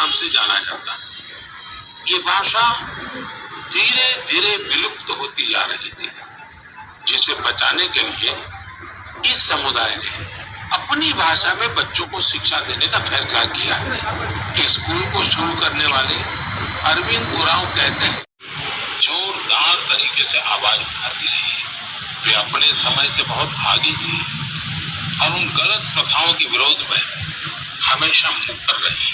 नाम से जाना जाता है। ये भाषा धीरे धीरे विलुप्त होती जा रही थी, जिसे बचाने के लिए इस समुदाय ने अपनी भाषा में बच्चों को शिक्षा देने का फैसला किया। है स्कूल को शुरू करने वाले अरविंद उरांव कहते हैं, जोरदार तरीके से आवाज़ उठाती रही। वे अपने समय से बहुत भागी थी और उन गलत प्रथाओं के विरोध में हमेशा मुकर रही।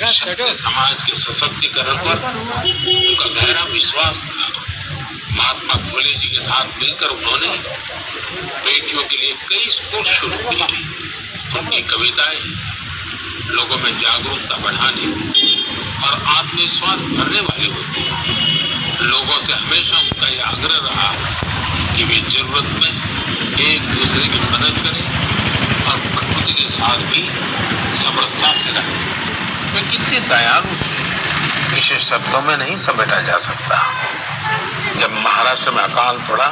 समाज के सशक्तिकरण पर उनका गहरा विश्वास था। महात्मा फुले जी के साथ मिलकर उन्होंने बेटियों के लिए कई स्कूल शुरू किए, उनकी कविताएँ, लोगों में जागरूकता बढ़ाने और आत्मविश्वास भरने वाली होती हैं। लोगों से हमेशा उनका यह आग्रह रहा कि वे ज़रूरत में एक दूसरे की मदद करें और प्रकृति के साथ भी समरसता से रहें। वे कितने दयालु थे। इसे शब्दों में नहीं समेटा जा सकता। जब महाराष्ट्र में अकाल पड़ा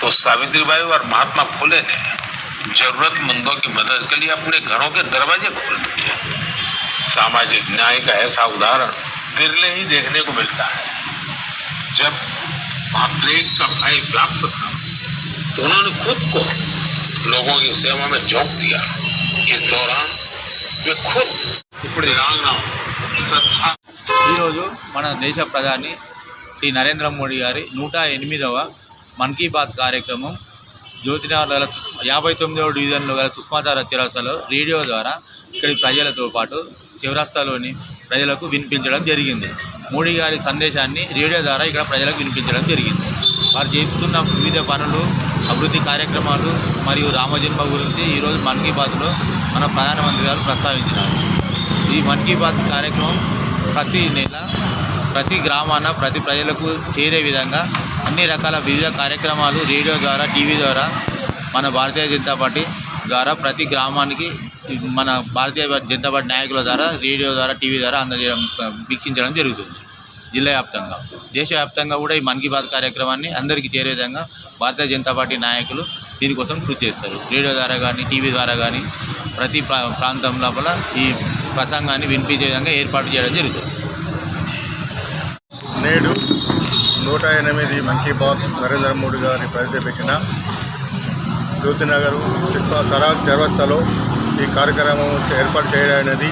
तो सावित्रीबाई और महात्मा फुले ने जरूरतमंदों की मदद के लिए अपने घरों के दरवाजे खोल दिए। सामाजिक न्याय का ऐसा उदाहरण बिरले ही देखने को मिलता है। जब प्लेग का भय व्याप्त था तो उन्होंने खुद को लोगों की सेवा में झोंक दिया। इस दौरान वे खुद ఇప్పుడు ఈరోజు మన దేశ ప్రధాని శ్రీ నరేంద్ర మోడీ గారి నూట ఎనిమిదవ మన్ కీ బాత్ కార్యక్రమం. జ్యోతినగర్ గల యాభై తొమ్మిదవ డివిజన్లో గల సుష్మాచార చిరాసలో రేడియో ద్వారా ఇక్కడి ప్రజలతో పాటు చివరాస్తాలోని ప్రజలకు వినిపించడం జరిగింది. మోడీ గారి సందేశాన్ని రేడియో ద్వారా ఇక్కడ ప్రజలకు వినిపించడం జరిగింది. వారు చేస్తున్న వివిధ పనులు అభివృద్ధి కార్యక్రమాలు మరియు రామజన్మ గురించి ఈరోజు మన్ కీ బాత్లో మన ప్రధానమంత్రి గారు ప్రస్తావించినారు. ఈ మన్ కీ బాత్ కార్యక్రమం ప్రతి నెల ప్రతి గ్రామాన ప్రతి ప్రజలకు చేరే విధంగా అన్ని రకాల వివిధ కార్యక్రమాలు రేడియో ద్వారా టీవీ ద్వారా మన భారతీయ జనతా పార్టీ ద్వారా ప్రతి గ్రామానికి మన భారతీయ జనతా పార్టీ నాయకుల ద్వారా రేడియో ద్వారా టీవీ ద్వారా అందజేయడం వీక్షించడం జరుగుతుంది. జిల్లా వ్యాప్తంగా. దేశవ్యాప్తంగా కూడా ఈ మన్ కీ బాత్ కార్యక్రమాన్ని అందరికీ చేరే విధంగా భారతీయ జనతా పార్టీ నాయకులు దీనికోసం కృషి చేస్తారు. రేడియో ద్వారా కానీ టీవీ ద్వారా కానీ ప్రతి ప్రా ప్రాంతం లోపల ఈ ప్రసంగాన్ని వినిపించే విధంగా ఏర్పాటు చేయడం జరుగుతుంది. నేడు నూట ఎనిమిది మన్ కీ బాత్ నరేంద్ర మోడీ గారి ప్రవేశపెట్టిన జ్యోతినగర్ పుష్ప సరాగ్ చౌరస్తాలో ఈ కార్యక్రమం ఏర్పాటు చేయడానికి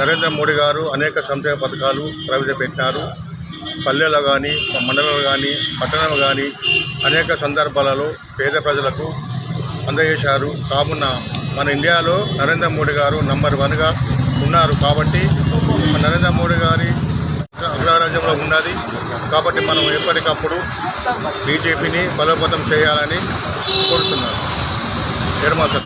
నరేంద్ర మోడీ గారు అనేక సంక్షేమ పథకాలు ప్రవేశపెట్టినారు. పల్లెలో కానీ మండలంలో కానీ పట్టణంలో కానీ అనేక సందర్భాలలో పేద ప్రజలకు అందజేశారు. కావున మన ఇండియాలో నరేంద్ర మోడీ గారు నంబర్ వన్గా ఉన్నారు కాబట్టి నరేంద్ర మోడీ గారి అగ్రరాజ్యంలో ఉన్నది. కాబట్టి మనం ఎప్పటికప్పుడు బీజేపీని బలోపేతం చేయాలని కోరుతున్నాను. నిర్మాత